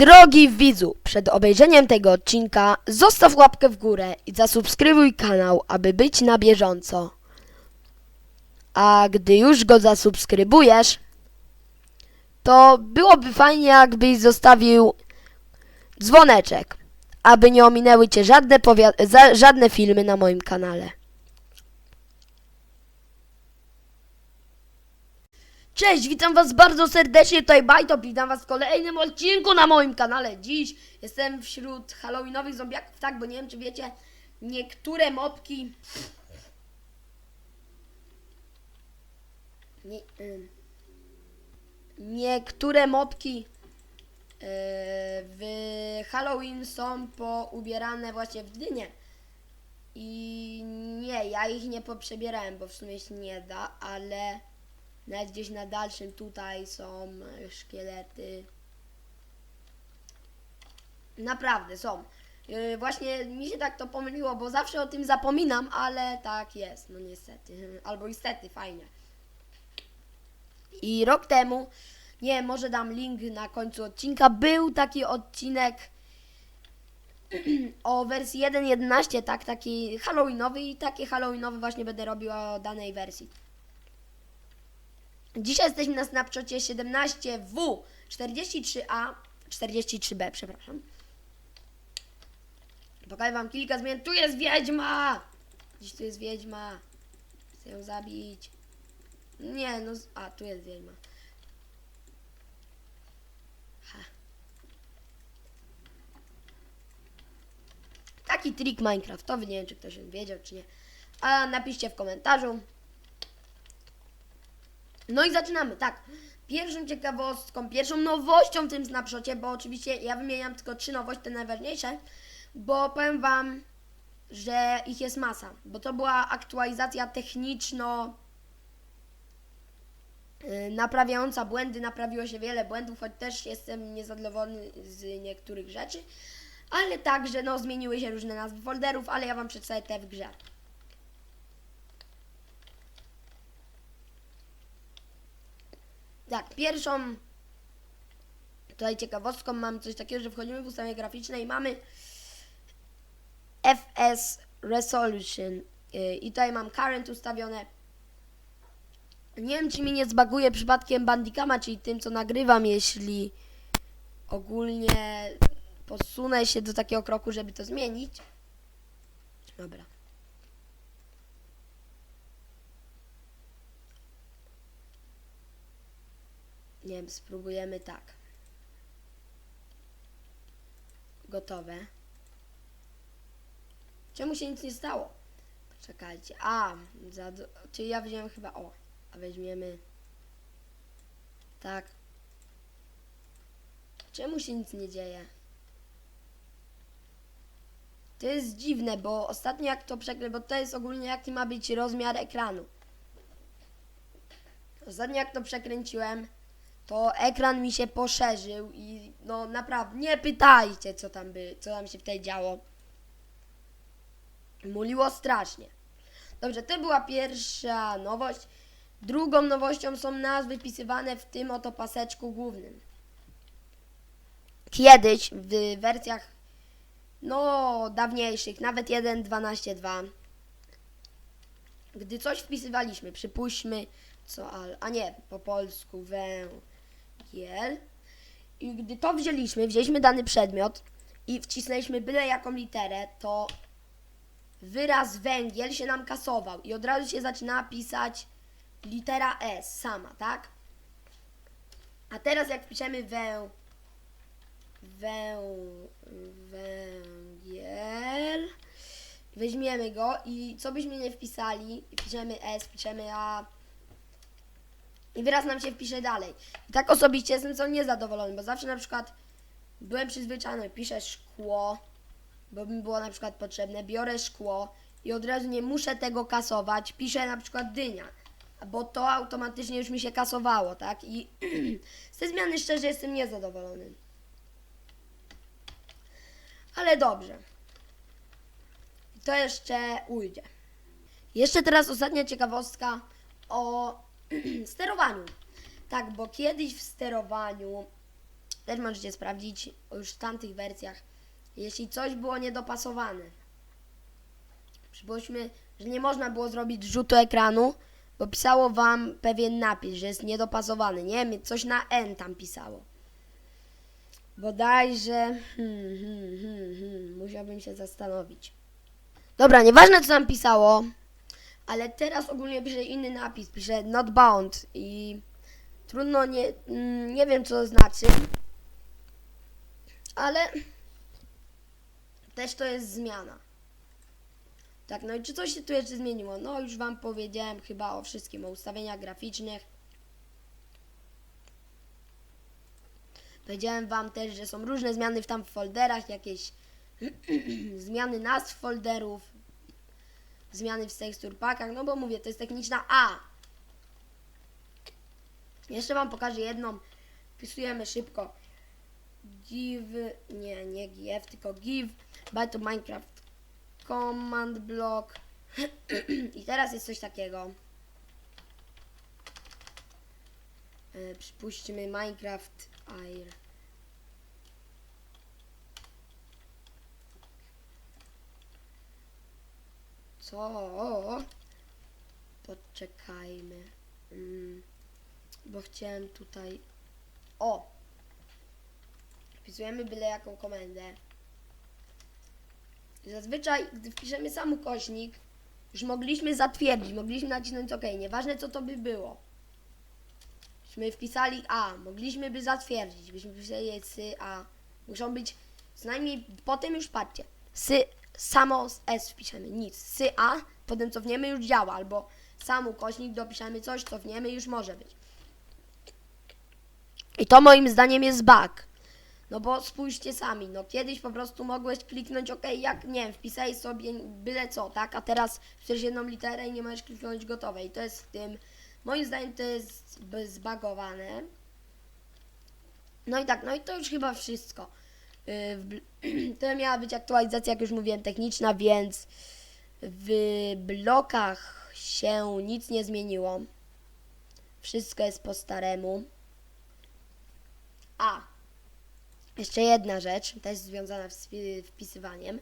Drogi widzu, przed obejrzeniem tego odcinka zostaw łapkę w górę i zasubskrybuj kanał, aby być na bieżąco. A gdy już go zasubskrybujesz, to byłoby fajnie, jakbyś zostawił dzwoneczek, aby nie ominęły cię żadne, żadne filmy na moim kanale. Cześć, witam was bardzo serdecznie, tutaj Bajto, witam was w kolejnym odcinku na moim kanale. Dziś jestem wśród halloweenowych zombiaków, tak, bo nie wiem czy wiecie, niektóre mopki... Nie, ym, niektóre mopki yy, w Halloween są poubierane właśnie w dynie. I nie, ja ich nie poprzebierałem, bo w sumie się nie da, ale nawet gdzieś na dalszym tutaj są e, szkielety. Naprawdę są. Yy, Właśnie mi się tak to pomyliło, bo zawsze o tym zapominam, ale tak jest, no niestety. Albo niestety, fajnie. I rok temu, nie może dam link na końcu odcinka, był taki odcinek o wersji 1.11, tak, taki halloweenowy i taki halloweenowy właśnie będę robił o danej wersji. Dzisiaj jesteśmy na Snapchacie 17W43A, 43B, przepraszam. Pokażę wam kilka zmian. Tu jest wiedźma! Gdzieś tu jest wiedźma. Chcę ją zabić. Nie, no. A, tu jest wiedźma. Ha. Taki trik Minecraftowy, nie wiem czy ktoś wiedział, czy nie. A napiszcie w komentarzu. No i zaczynamy, tak. Pierwszą ciekawostką, pierwszą nowością w tym snapshocie, bo oczywiście ja wymieniam tylko trzy nowości, te najważniejsze, bo powiem Wam, że ich jest masa, bo to była aktualizacja techniczno yy, naprawiająca błędy, naprawiło się wiele błędów, choć też jestem niezadowolony z niektórych rzeczy, ale także no zmieniły się różne nazwy folderów, ale ja Wam przedstawię te w grze. Tak, pierwszą tutaj ciekawostką mam coś takiego, że wchodzimy w ustawienia graficzne i mamy FS Resolution yy, i tutaj mam current ustawione. Nie wiem, czy mi nie zbaguje przypadkiem Bandicama, czyli tym, co nagrywam, jeśli ogólnie posunę się do takiego kroku, żeby to zmienić. Dobra. Nie wiem, spróbujemy tak. Gotowe. Czemu się nic nie stało? Czekajcie. A, za, czyli ja wziąłem chyba o. A weźmiemy. Tak. Czemu się nic nie dzieje? To jest dziwne, bo ostatnio jak to przekrę, bo to jest ogólnie jaki ma być rozmiar ekranu. Ostatnio jak to przekręciłem, to ekran mi się poszerzył i no naprawdę nie pytajcie co tam by, co tam się wtedy działo. Muliło strasznie. Dobrze, to była pierwsza nowość. Drugą nowością są nazwy wpisywane w tym oto paseczku głównym. Kiedyś w wersjach no dawniejszych, nawet 1.12.2 gdy coś wpisywaliśmy, przypuśćmy co, a nie, po polsku węgiel. I gdy to wzięliśmy, wzięliśmy dany przedmiot i wcisnęliśmy byle jaką literę, to wyraz węgiel się nam kasował i od razu się zaczyna pisać litera S sama, tak? A teraz jak wpiszemy wę, wę, węgiel, weźmiemy go i co byśmy nie wpisali, piszemy S, piszemy A i wyraz nam się wpisze dalej. I tak osobiście jestem co niezadowolony, bo zawsze na przykład byłem przyzwyczajony, piszę szkło, bo mi było na przykład potrzebne, biorę szkło i od razu nie muszę tego kasować, piszę na przykład dynia, bo to automatycznie już mi się kasowało, tak? I z tej zmiany szczerze jestem niezadowolony. Ale dobrze. To jeszcze ujdzie. Jeszcze teraz ostatnia ciekawostka o sterowaniu. Tak, bo kiedyś w sterowaniu też możecie sprawdzić już w tamtych wersjach, jeśli coś było niedopasowane. Przypuśćmy, że nie można było zrobić rzutu ekranu, bo pisało wam pewien napis, że jest niedopasowany. Nie wiem, coś na N tam pisało. Bodajże. Hmm, hmm, hmm, hmm, musiałbym się zastanowić. Dobra, nieważne co tam pisało, ale teraz ogólnie pisze inny napis, pisze not bound i trudno, nie, mm, nie wiem co to znaczy, ale też to jest zmiana. Tak, no i czy coś się tu jeszcze zmieniło? No już Wam powiedziałem chyba o wszystkim, o ustawieniach graficznych. Powiedziałem Wam też, że są różne zmiany w tam folderach, jakieś zmiany nazw folderów, zmiany w texture packach, no bo mówię, to jest techniczna A. Jeszcze Wam pokażę jedną, wpisujemy szybko. Give, nie, nie give, tylko give, by to Minecraft command block i teraz jest coś takiego. E, przypuśćmy Minecraft Air. Co? Poczekajmy. Mm, bo chciałem tutaj. O! Wpisujemy byle jaką komendę. Zazwyczaj, gdy wpiszemy sam ukośnik, już mogliśmy zatwierdzić, mogliśmy nacisnąć OK, nieważne co to by było. Byśmy wpisali A, mogliśmy by zatwierdzić, byśmy wpisali sy A. Muszą być, co najmniej, potem już patrzcie, sy, samo z S wpiszemy, nic, sy A, potem cofniemy już działa, albo sam ukośnik dopiszemy coś, cofniemy już może być. I to moim zdaniem jest bug. No bo spójrzcie sami, no kiedyś po prostu mogłeś kliknąć OK, jak nie wiem, sobie byle co, tak? A teraz wpiszesz jedną literę i nie możesz kliknąć gotowe. I to jest w tym, moim zdaniem to jest zbagowane. No i tak, no i to już chyba wszystko. Yy, To miała być aktualizacja, jak już mówiłem, techniczna, więc w blokach się nic nie zmieniło. Wszystko jest po staremu. A, jeszcze jedna rzecz, też związana z wpi- wpisywaniem.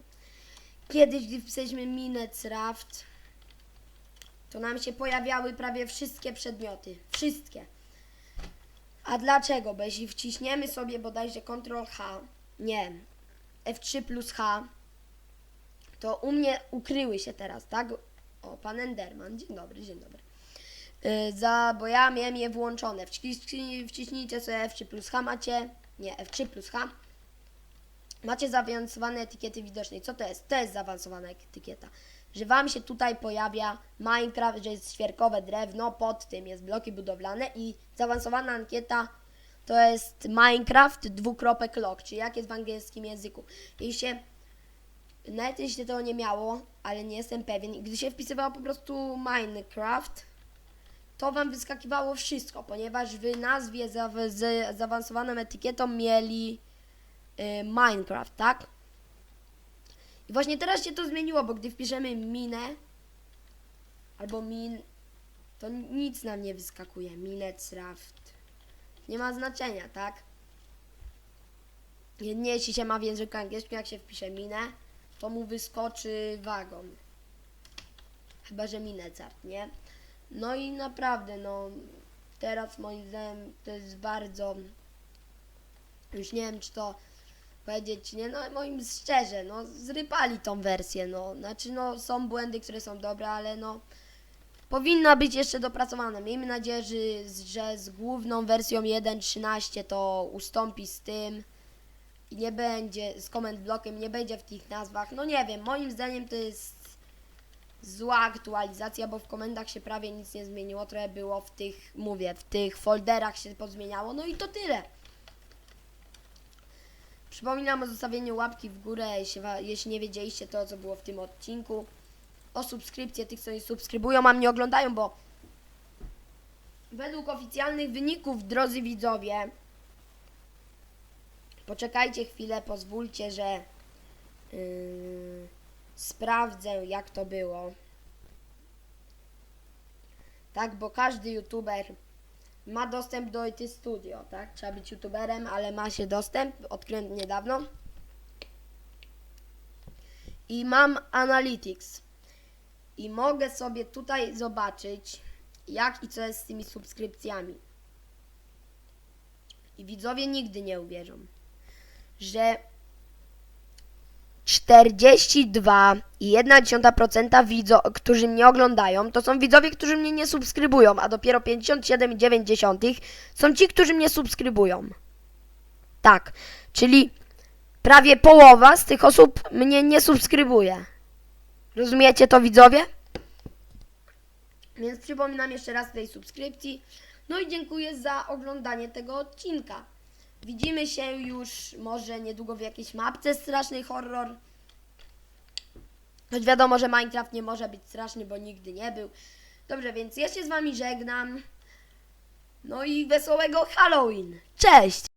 Kiedyś, gdy wpisaliśmy Minecraft, to nam się pojawiały prawie wszystkie przedmioty. Wszystkie. A dlaczego? Bo jeśli wciśniemy sobie bodajże Ctrl H, nie, F3 plus H, to u mnie ukryły się teraz, tak? O, pan Enderman, dzień dobry, dzień dobry. Yy, za, bo ja miałem je włączone. Wciśnij, wciśnijcie sobie F3 plus H macie, nie, F3 plus H. Macie zaawansowane etykiety widocznej. Co to jest? To jest zaawansowana etykieta. Że Wam się tutaj pojawia Minecraft, że jest świerkowe drewno, pod tym jest bloki budowlane i zaawansowana ankieta to jest Minecraft dwukropek log, czyli jak jest w angielskim języku. Jeśli się, nawet jeśli tego nie miało, ale nie jestem pewien, i gdy się wpisywało po prostu Minecraft, to Wam wyskakiwało wszystko, ponieważ w nazwie za, z zaawansowaną etykietą mieli y, Minecraft, tak? I właśnie teraz się to zmieniło, bo gdy wpiszemy minę albo min, to nic nam nie wyskakuje. Minecraft. Nie ma znaczenia, tak? Jedynie jeśli się ma w języku angielskim, jak się wpisze minę, to mu wyskoczy wagon. Chyba, że Minecraft, nie? No i naprawdę, no teraz moim zdaniem to jest bardzo już nie wiem czy to powiedzieć nie, no moim szczerze, no zrypali tą wersję, no znaczy no są błędy, które są dobre, ale no powinna być jeszcze dopracowana. Miejmy nadzieję, że, że z główną wersją 1.13 to ustąpi z tym i nie będzie z comment blokiem, nie będzie w tych nazwach. No nie wiem, moim zdaniem to jest zła aktualizacja, bo w komendach się prawie nic nie zmieniło, trochę było w tych, mówię, w tych folderach się pozmieniało, no i to tyle. Przypominam o zostawieniu łapki w górę, jeśli, jeśli nie wiedzieliście to, co było w tym odcinku. O subskrypcję tych, co nie subskrybują, a mnie oglądają, bo według oficjalnych wyników, drodzy widzowie, poczekajcie chwilę, pozwólcie, że yy, sprawdzę, jak to było. Tak, bo każdy youtuber ma dostęp do IT Studio, tak? Trzeba być youtuberem, ale ma się dostęp, odkryłem niedawno. I mam Analytics. I mogę sobie tutaj zobaczyć, jak i co jest z tymi subskrypcjami. I widzowie nigdy nie uwierzą, że 42,1% widzów, którzy mnie oglądają, to są widzowie, którzy mnie nie subskrybują, a dopiero 57,9% są ci, którzy mnie subskrybują. Tak, czyli prawie połowa z tych osób mnie nie subskrybuje. Rozumiecie to, widzowie? Więc przypominam jeszcze raz tej subskrypcji. No i dziękuję za oglądanie tego odcinka. Widzimy się już może niedługo w jakiejś mapce straszny horror. Choć wiadomo, że Minecraft nie może być straszny, bo nigdy nie był. Dobrze, więc ja się z wami żegnam. No i wesołego Halloween. Cześć!